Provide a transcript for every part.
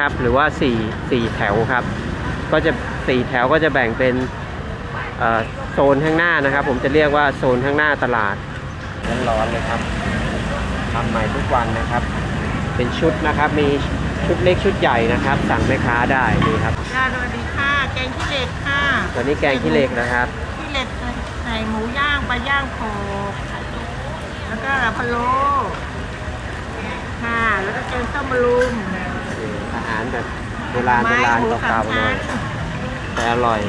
ครับหรือว่า4 4แถวครับ ก็จะ4แถวก็จะแบ่งเป็นเอ่อโซนข้างหน้านะครับ ผมจะเรียกว่าโซนข้างหน้าตลาดร้อนๆเลยครับทำใหม่ทุกวันนะครับ เป็นชุดนะครับมีชุดเล็กชุดใหญ่นะครับ สั่งแม่ค้าได้นี่ครับค่ะสวัสดีค่ะแกงขี้เหล็กค่ะตัวนี้แกงขี้เหล็กนะครับขี้เหล็กใส่หมูย่างปลาย่างโขกแล้วก็ลาพะโล้ค่ะแล้วก็แกงส้มมะรุมอาหารแบบโบราณโบไม้ราณหมูสาเก่ามๆหน่ชั้อนยแต่อร่อย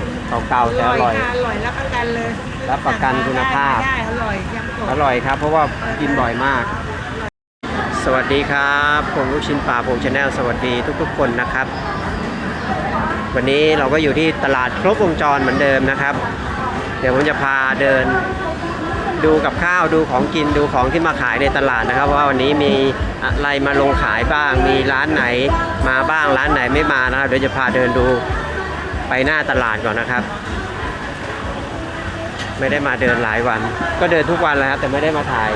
เก่าๆแต่อร่อยค่ะอร่อยรับประกันเลยรับประกันคุณภาพได้อร่อยยำกบอร่อยครับ เพราะว่ากินบ่อยมาก สวัสดีครับผมลูกชิ้นปลาผมชาแนลสวัสดีทุกๆ คนนะครับ วันนี้เราก็อยู่ที่ตลาดครบวงจรเหมือนเดิมนะครับ เดี๋ยวผมจะพาเดิน ดูกับข้าวดูของกินดูของที่มาขายในตลาดนะครับ ว่าวันนี้มีอะไรมาลงขายบ้าง มีร้านไหนมาบ้างร้านไหนไม่มานะครับเดี๋ยวจะพาเดินดูไปหน้าตลาดก่อนนะครับ ไม่ได้มาเดินหลายวัน ก็เดินทุกวันแล้วครับแต่ไม่ได้มาถ่าย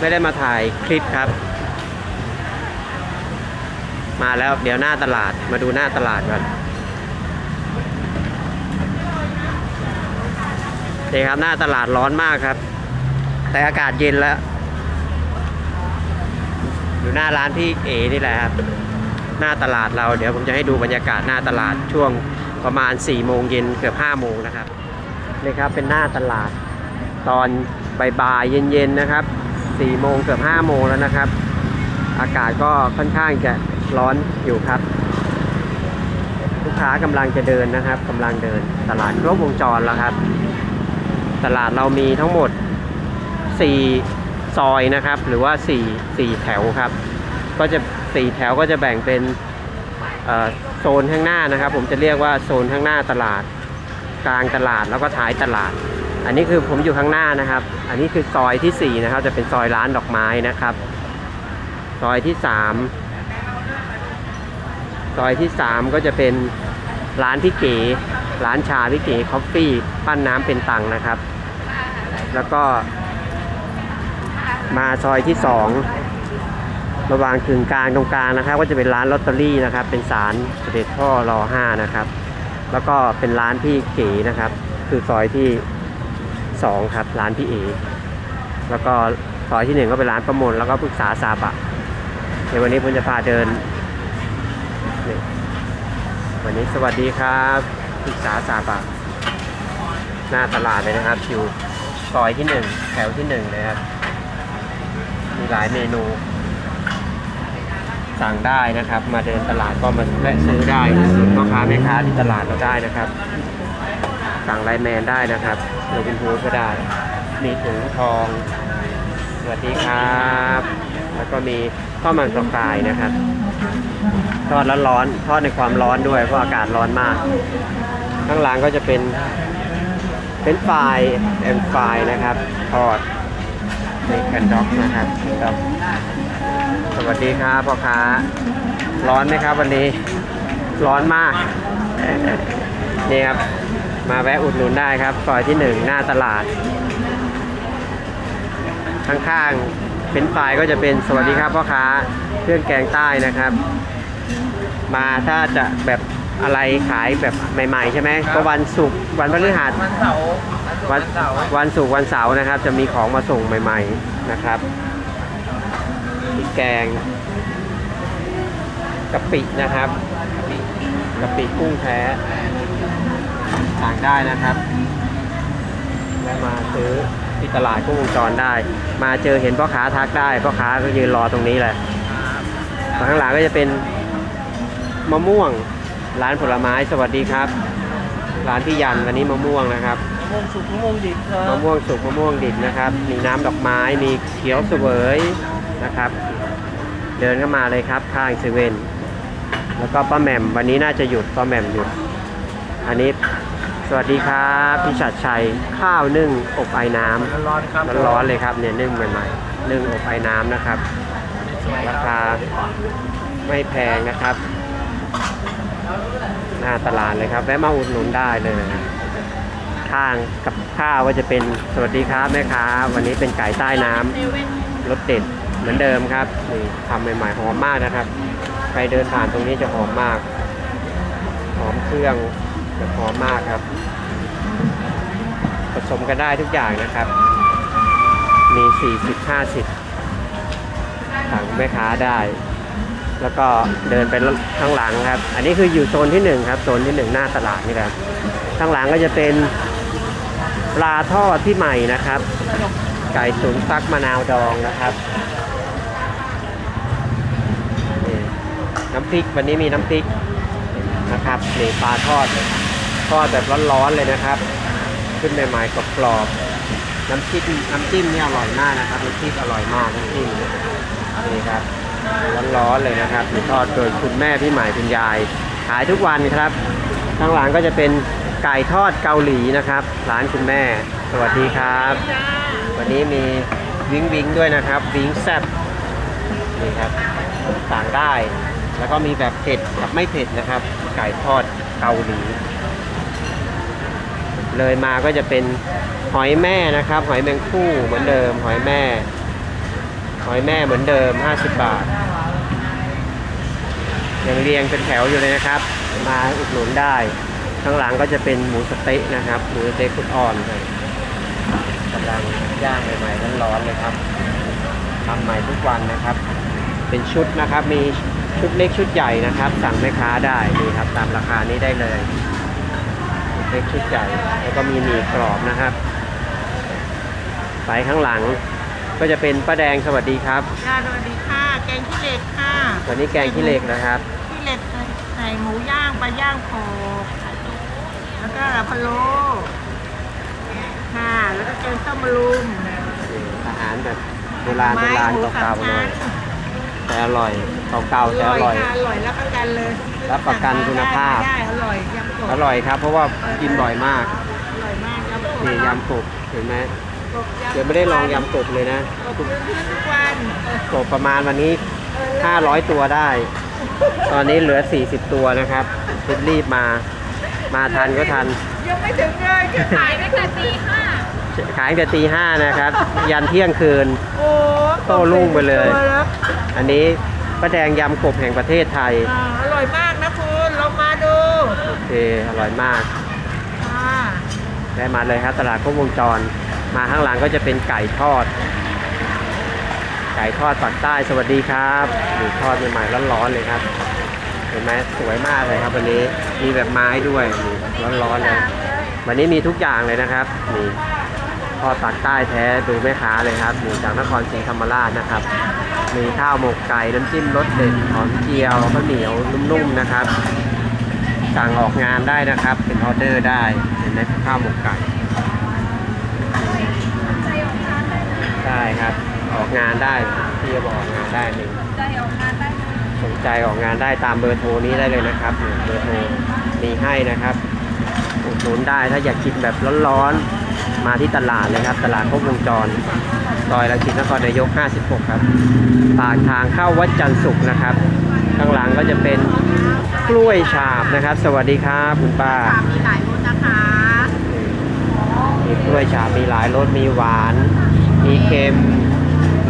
ไม่ได้มาถ่ายคลิปครับ มาแล้วเดี๋ยวหน้าตลาดมาดูหน้าตลาดก่อน นี่ครับหน้าตลาดร้อนมากครับ แต่อากาศเย็นแล้ว อยู่หน้าร้านพี่เอนี่แหละครับ หน้าตลาดเราเดี๋ยวผมจะให้ดูบรรยากาศหน้าตลาดช่วงประมาณ4ี่โมงเย็นเกือบ5้าโมงนะครับนี่ครับเป็นหน้าตลาดตอนบ่ายเย็นๆนะครับ4ี่โมงเกือบ5้าโมงแล้วนะครับ อากาศก็ค่อนข้างจะร้อนอยู่ครับ ลูกค้ากำลังจะเดินนะครับกำลังเดินตลาดครบวงจรแล้วครับ ตลาดเรามีทั้งหมด 4 ซอยนะครับ หรือว่า 4 4 แถวครับ ก็จะ 4 แถวก็จะแบ่งเป็นโซนข้างหน้านะครับ ผมจะเรียกว่าโซนข้างหน้าตลาด กลางตลาดแล้วก็ท้ายตลาด อันนี้คือผมอยู่ข้างหน้านะครับ อันนี้คือซอยที่ 4 นะครับ จะเป็นซอยร้านดอกไม้นะครับ ซอยที่ 3 ซอยที่ 3 ก็จะเป็นร้านพี่เก๋ร้านชาพี่เก๋คอฟฟี่ ปั้นน้ำเป็นตังค์นะครับ แล้วก็ มาซอยที่2ระหว่างกึ่งกลางตรงกลางนะครับ ก็จะเป็นร้านลอตเตอรี่นะครับ เป็นสารเสด็จพ่อรอห้านะครับ แล้วก็เป็นร้านพี่เก๋นะครับ คือซอยที่2ครับ ร้านพี่เอแล้วก็ซอยที่1ก็เป็นร้านประมลแล้วก็ปรึกษาซาบะเดี๋ยววันนี้ผมจะพาเดินวันนี้สวัสดีครับปรึกษาซาบะหน้าตลาดเลยนะครับอยู่ ซอยที่1แถวที่1เลยครับ มีหลายเมนู สั่งได้นะครับ มาเดินตลาดก็มาแวะซื้อได้พ่อค้าแม่ค้าที่ตลาดเราได้นะครับ สั่งไลน์แมนได้นะครับโรบินฮูก็ได้ มีถุงทอง สวัสดีครับ แล้วก็มีข้าวมันสกายนะครับทอดแล้วร้อนทอดในความร้อนด้วยเพราะอากาศร้อนมาก ข้างหลังก็จะเป็น เป็นไฟแอนไฟนะครับทอดในแคนด็อกนะครับครับสวัสดีครับพ่อค้าร้อนไหมครับวันนี้ร้อนมากนี่ครับมาแวะอุดหนุนได้ครับซอยที่หนึ่งหน้าตลาด ข้างๆเป็นไฟล์ก็จะเป็นสวัสดีครับพ่อค้าเครื่องแกงใต้นะครับ มาถ้าจะแบบ อะไรขายแบบใหม่ๆใช่ไหมก็วันศุกร์วันพฤหัส วันเสาร์วันวันศุกร์วันเสาร์นะครับ จะมีของมาส่งใหม่ ๆนะครับพริกแกงกะปินะครับกะปิกุ้งแท้สั่งได้นะครับ และมาซื้อที่ตลาดกุ้งวงจรได้ มาเจอเห็นพ่อค้าทักได้พ่อค้าก็ยืนรอตรงนี้แหละ ข้างหลังก็จะเป็นมะม่วง ร้านผลไม้สวัสดีครับ ร้านพี่ยันวันนี้มะม่วงนะครับมะม่วงสุกมะม่วงดิบครัมะบม่วงสุกมะม่วงดิบนะครับ มีน้ำดอกไม้มีเขียวเสวยนะครับ เดินเข้ามาเลยครับข้างเซเว่นแล้วก็ป้าแหม่มวันนี้น่าจะหยุดป้าแหม่มหยุด อันนี้สวัสดีครับพี่ชัดชัยข้าวนึ่งอบไอ้น้ำร้อนๆครับร้อนๆเลยครับเนี่ยนึ่งใหม่ๆนึ่งอบไอ้น้ำนะครับ ราคาไม่แพงนะครับ หน้าตลาดเลยครับแวะมาอุดหนุนได้เลยข้างกับข้าวก็จะเป็นสวัสดีครับแม่ค้าวันนี้เป็นไก่ใต้น้ำรสเด็ดเหมือนเดิมครับนี่ทำใหม่ๆหอมมากนะครับ ใครเดินผ่านตรงนี้จะหอมมาก หอมเครื่องจะหอมมากครับ ผสมกันได้ทุกอย่างนะครับ มี 40 50สั่งแม่ค้าได้ แล้วก็เดินไปข้างหลังครับ อันนี้คืออยู่โซนที่หนึ่งครับโซนที่หนึ่งหน้าตลาดนี่ครับข้างหลังก็จะเป็นปลาทอดที่ใหม่นะครับ ไก่ตุ๋นฟักมะนาวดองนะครับน้ำพริกวันนี้มีน้ำพริกนะครับนี่ปลาทอดทอดแบบร้อนๆเลยนะครับ ขึ้นใหม่ๆกรอบๆน้ำจิ้มน้ำจิ้มนี่อร่อยมากนะครับน้ำจิ้มอร่อยมากน้ำจิ้มนี่ครับ ร้อนๆเลยนะครับมีทอดโดยคุณแม่พี่หม่คุณยาย ขายทุกวันครับข้างหลังก็จะเป็นไก่ทอดเกาหลีนะครับร้านคุณแม่ สวัสดีครับ วันนี้มีวิงวิงด้วยนะครับ วิงแซบนี่ครับสั่งได้ แล้วก็มีแบบเผ็ดกับไม่เผ็ดนะครับ ไก่ทอดเกาหลี เลยมาก็จะเป็นหอยแม่นะครับ หอยแมงคู่เหมือนเดิม หอยแม่ หอยแม่เหมือนเดิม 50 บาท ยังเรียงเป็นแถวอยู่เลยนะครับ มาอุดหนุนได้ ข้างหลังก็จะเป็นหมูสเต๊ะนะครับ หมูสเต๊ะคุณอ่อนกำลังย่างใหม่ๆร้อนๆเลยครับทำใหม่ทุกวันนะครับ เป็นชุดนะครับ มีชุดเล็กชุดใหญ่นะครับ สั่งแม่ค้าได้นี่ครับ ตามราคานี้ได้เลยชุดเล็กชุดใหญ่แล้วก็มีหมี่กรอบนะครับไปข้างหลังก็จะเป็นป้าแดงสวัสดีครับสวัสดี แกงขี้เหล็กค่ะวันนี้แกงขี้เหล็กนะครับขี้เหล็กใส่หมูย่างปลาย่างโขกแล้วก็พะโล้ค่ะ แล้วก็แกงส้มมะรุมอาหารแบบโบราณโบราณหมูสาเก่ามๆหน่ชั้อยนแต่อร่อยเก่าๆแต่อร่อยค่ะอร่อยรับประกันเลยรับประกันคุณภาพได้อร่อยยำกบอร่อยครับ เพราะว่ากินบ่อยมากอร่อยมากยำกบนี่ยำกบเห็นไหม กบำเดี๋ยวไม่ได้ลองยำกบเลยนะกบพื้นที่ทุกวันกบประมาณวันนี้ 500 ตัวได้ ตอนนี้เหลือ 40 ตัวนะครับรีบรีบมา มาทันก็ทัน ยังไม่ถึงเลยจะขายตั้งแต่ตีห้าขายตั้งแต่ตีห้านะครับ ยันเที่ยงคืน โอ้โต้รุ่งไปเลย ตัวแวอันนี้ป้าแดงยำกบแห่งประเทศไทย อ่าอร่อยมากนะคุณลองมาดูโอเค อร่อยมากอ่าได้มาเลยครับตลาดครบวงจร มาข้างหลังก็จะเป็นไก่ทอด ไก่ทอดปักใต้สวัสดีครับดูทอดใหม่ๆร้อนๆเลยครับเห็นไหมสวยมากเลยครับวันนี้มีแบบไม้ด้วยนี่ร้อนๆเลยวันนี้มีทุกอย่างเลยนะครับนี่ทอดปักใต้แท้ดูแม่ค้าเลยครับนี่จากนครศรีธรรมราชนะครับมีข้าวหมกไก่น้ำจิ้มรสเด็ดหอมเจียวข้าวเหนียวนุ่มๆนะครับสั่งออกงานได้นะครับ เป็นออเดอร์ได้เห็นไหมข้าวหมกไก่ ได้ครับ ออกงานได้พี่จะบอกออกงานได้หนึ่งสนใจออกงานได้ตามเบอร์โทรนี้ได้เลยนะครับนี่เบอร์โทรมีให้นะครับอุดหนุนได้ถ้าอยากกินแบบร้อนๆมาที่ตลาดเลยครับ ตลาดครบวงจรซอยรังสิตนครนายก 56 ครับปากทางเข้าวัดจันทร์สุขนะครับข้างหลังก็จะเป็นกล้วยฉาบนะครับ สวัสดีครับคุณป้ามีหลายรสนะคะมีกล้วยฉาบมีหลายรสมีหวาน มีเค็ม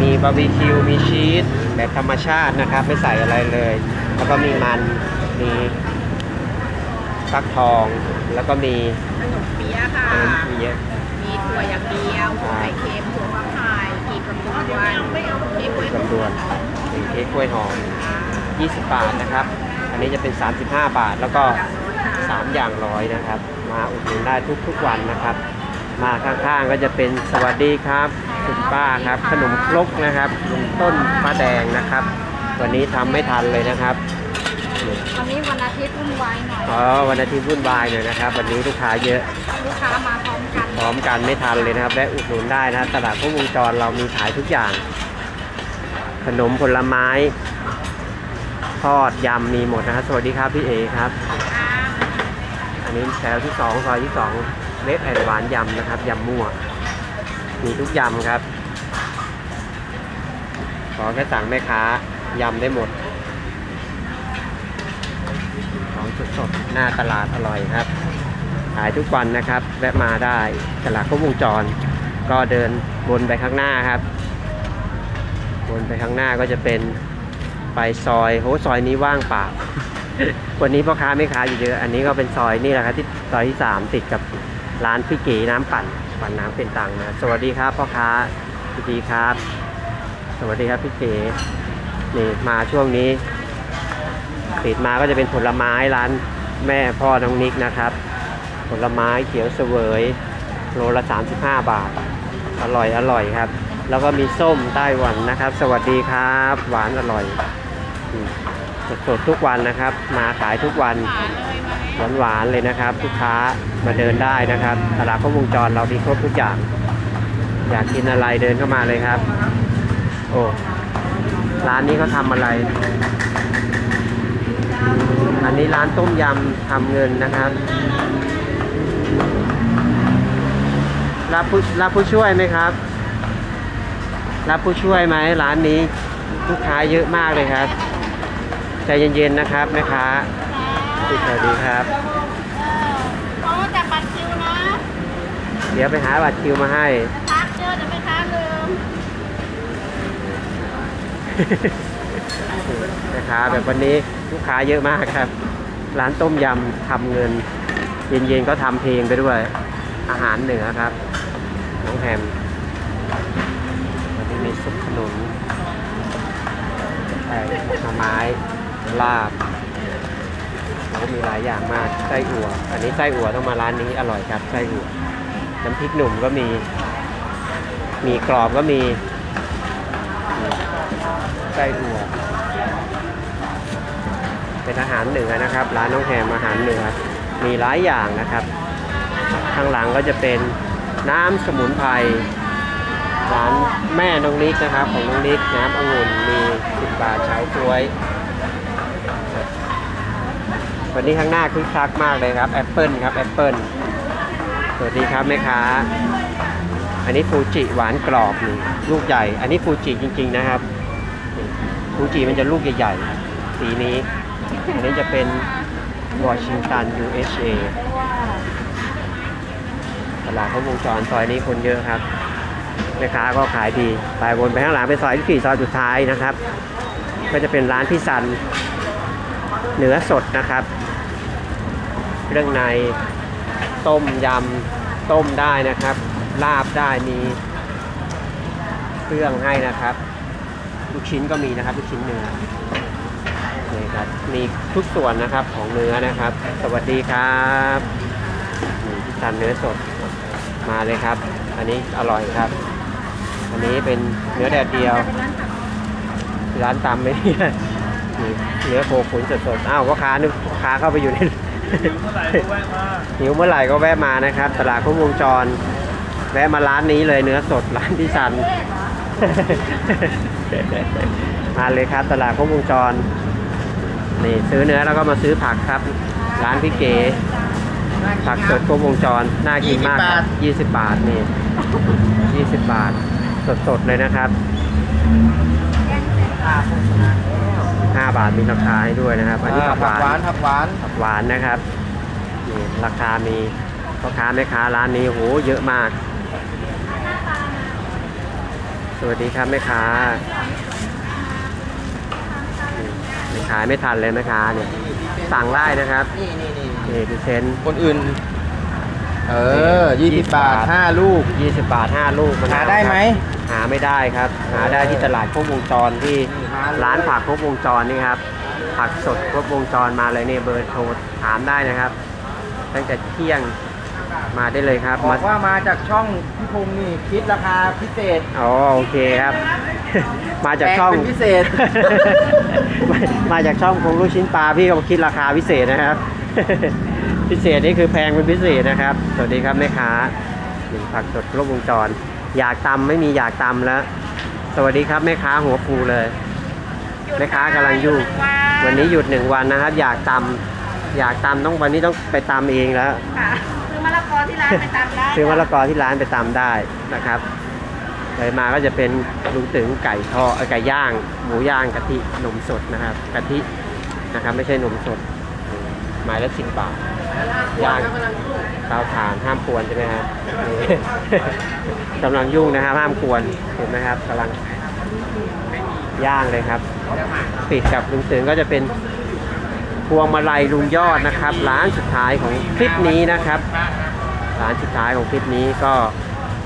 มีบาร์บีคิว มีชีสแบบธรรมชาตินะครับ ไม่ใส่อะไรเลย แล้วก็มีมัน มีฟักทอง แล้วก็มีขนมเปี๊ยะค่ะขนมมีเยอะมีถั่วอย่างเดียวถั่วไข่เค็มถั่วฟักไข่กีบกับตัวมีกล้วยหอมจำนวนหนึ่งเค้กกล้วยหอม 20 บาทนะครับ อันนี้จะเป็น 35 บาท แล้วก็ 3 อย่างร้อยนะครับ มาอุดหนุนได้ทุกๆวันนะครับ มาข้างๆก็จะเป็นสวัสดีครับคุณป้าครับ ขนมครกนะครับลุงต้นป้าแดงนะครับ วันนี้ทำไม่ทันเลยนะครับวันนี้วันอาทิตย์วุ่นวายหน่อยอ๋อวันอาทิตย์วุ่นวายหน่อยนะครับ วันนี้ลูกค้าเยอะลูกค้ามาพร้อมกันพร้อมกันไม่ทันเลยนะครับและอุดหนุนได้นะตลาดพวกวงจรเรามีขายทุกอย่าง ขนมผลไม้ ทอดยำมีหมดนะครับสวัสดีครับพี่เอครับ อันนี้แถวที่สองซอยที่สอง เล็กแอหวานยำนะครับยำมั่ว มีทุกยำครับ ขอแค่สั่งแม่ค้ายำได้หมด ของสดๆหน้าตลาดอร่อยครับ ขายทุกวันนะครับ แวะมาได้ตลาดครบวงจร ก็เดินวนไปข้างหน้าครับวนไปข้างหน้าก็จะเป็นไปซอยโหซอยนี้ว่างเปล่าวันนี้พ่อค้าไม่ค้าอยู่เยอะ อันนี้ก็เป็นซอยนี่แหละครับที่ซอยที่สามติดกับ ร้านพี่เก๋น้ำปั่นปั่นน้ำเป็นตังนะ สวัสดีครับพ่อค้าสวัสดีครับ สวัสดีครับพี่เก๋นี่มาช่วงนี้ปิดมาก็จะเป็นผลไม้ร้านแม่พ่อน้องนิกนะครับ ผลไม้เขียวเสวยโลละ 35 บาท อร่อยอร่อยครับ แล้วก็มีส้มไต้หวันนะครับ สวัสดีครับ หวานอร่อยอืมสดทุกวันนะครับ มาขายทุกวัน หวานหวานๆเลยนะครับลูกค้ามาเดินได้นะครับตลาดครบวงจรเรามีครบทุกอย่าง อยากกินอะไรเดินเข้ามาเลยครับ โอ้ร้านนี้เขาทำอะไร อันนี้ร้านต้มยำทำเงินนะครับรับผู้รับผู้ช่วยไหมครับ รับผู้ช่วยไหมร้านนี้ลูกค้าเยอะมากเลยครับใจเย็นๆนะครับแม่ค้า สวัสดีครับโอ้แต่บัตรคิวนะเดี๋ยวไปหาบัตรคิวมาให้ทักเยอะจะไม่ค้าลืมแม่ค้าแบบวันนี้ลูกค้าเยอะมากครับ ร้านต้มยำทำเงิน เย็นๆก็ทำเพลงไปด้วย อาหารเหนือครับ น้องแฮมวันนี้มีซุปขนุนไก่หน่อไม้ลาบแล้ว ก็มีหลายอย่างมากไส้อั่ว อันนี้ไส้อั่วต้องมาร้านนี้อร่อยครับไส้อั่ว น้ำพริกหนุ่มก็มี มีกรอบก็มีไส้อั่ว เป็นอาหารเหนือนะครับ ร้านน้องแฮมอาหารเหนือ มีหลายอย่างนะครับข้างหลังก็จะเป็นน้ำสมุนไพรร้านแม่น้องนิกนะครับ ของน้องนิกน้ำองุ่นมี10บาทเฉาก้วย วันนี้ข้างหน้าคึกคักมากเลยครับแอปเปิลครับแอปเปิลสวัสดีครับแม่ค้า อันนี้ฟูจิหวานกรอบนี่ลูกใหญ่ อันนี้ฟูจิจริง ๆนะครับฟูจิมันจะลูกใหญ่ๆ สีนี้ อันนี้จะเป็นวอชิงตัน USA ตลาดเขาวงจรซอยนี้คนเยอะครับแม่ค้าก็ขายดีไปวนไปข้างหลังไปซอยที่สี่ซอยสุดท้ายนะครับ ก็จะเป็นร้านพี่ซันเนื้อสดนะครับ เครื่องใน ต้มยำ ต้มได้นะครับ ลาบได้มีเครื่องให้นะครับ ลูกชิ้นก็มีนะครับ ลูกชิ้นเนื้อนี่ครับมีทุกส่วนนะครับของเนื้อนะครับ สวัสดีครับนี่พี่ซันเนื้อสดมาเลยครับ อันนี้อร่อยครับ อันนี้เป็นเนื้อแดดเดียว ร้านตำไม่มีนี่เนื้อโคขุนสดๆ อ้าวพ่อค้านึกพ่อค้าเข้าไปอยู่ใน หิวเมื่อไหร่ก็แวะมานะครับ ตลาดครบวงจร แวะมาร้านนี้เลยเนื้อสดร้านที่ซันมาเลยครับตลาดครบวงจรนี่ซื้อเนื้อแล้วก็มาซื้อผักครับ ร้านพี่เก๋ผักสดครบวงจร น่ากินมากครับ20 บาทนี่ 20 บาท สดๆเลยนะครับ 5 บาทมีราคาให้ด้วยนะครับ อันนี้ผักหวานผักหวานผักหวานนะครับนี่ราคามีพ่อค้าแม่ค้าร้านนี้โหเยอะมาก สวัสดีครับแม่ค้านี่ขายไม่ทันเลยแม่ค้าเนี่ยสั่งได้นะครับนี่นี่นี่นี่พิเซนคนอื่น เออยี่สิบบาทห้าลูก20บาท5ลูกมะนวหาได้ไหมครับหาไม่ได้ครับ หาได้ที่ตลาดครบวงจรที่มาเลย ร้านผักครบวงจรนี่ครับ ผักสดครบวงจรมาเลยเนี่ยเบอร์โทรถามได้นะครับ ตั้งแต่เที่ยงมาได้เลยครับบอมากว่ามาจากช่องพี่พงษ์นี่คิดราคาพิเศษอ๋อโอเคครับ มาจากช่องแพงเป็นพิเศษ มามาจากช่องคงลูกชิ้นปลาพี่ก็คิดราคาพิเศษนะครับ พิเศษนี่คือแพงเป็นพิเศษนะครับ สวัสดีครับแม่ค้านี่ผักสดครบวงจร อยากตำไม่มีอยากตำแล้ว สวัสดีครับแม่ค้าหัวฟูเลย แม่ค้ากำลังยุ่งวันนี้หยุดหนึ่งวันนะครับ อยากตำอยากตำต้องวันนี้ต้องไปตำเองแล้วค่ะซื้อมะละกอที่ร้านไปตามได้ซื้อมะละกอที่ร้านไปตำได้นะครับเลยมาก็จะเป็นลุงตึงไก่ทอดเอ่อไก่ย่าง หมูย่างกะทินมสดนะครับกะทินะครับไม่ใช่นมสดไม้ละสิบบาทย่างเตาถ่านห้ามกวนใช่ไหมครับนี่กำลังยุ่งนะครับห้ามกวนเห็นไหมครับกำลังย่างเลยครับ ปิดกับลุงเสือก็จะเป็นพวงมาลัยลุงยอดนะครับร้านสุดท้ายของคลิปนี้นะครับร้านสุดท้ายของคลิปนี้ก็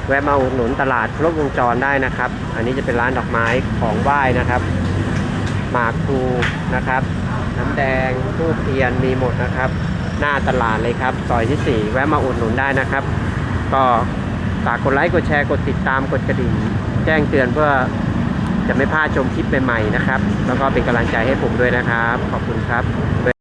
แวะมาอุดหนุนตลาดครบวงจรได้นะครับ อันนี้จะเป็นร้านดอกไม้ของไหว้นะครับ หมากพลูนะครับ น้ำแดงทูบเทียนมีหมดนะครับ หน้าตลาดเลยครับซอยที่ 4 แวะมาอุดหนุนได้นะครับ ก็ฝากกดไลค์กดแชร์กดติดตามกดกระดิ่ง แจ้งเตือนเพื่อ จะไม่พลาดชมคลิปใหม่ๆนะครับ แล้วก็เป็นกำลังใจให้ผมด้วยนะครับ ขอบคุณครับ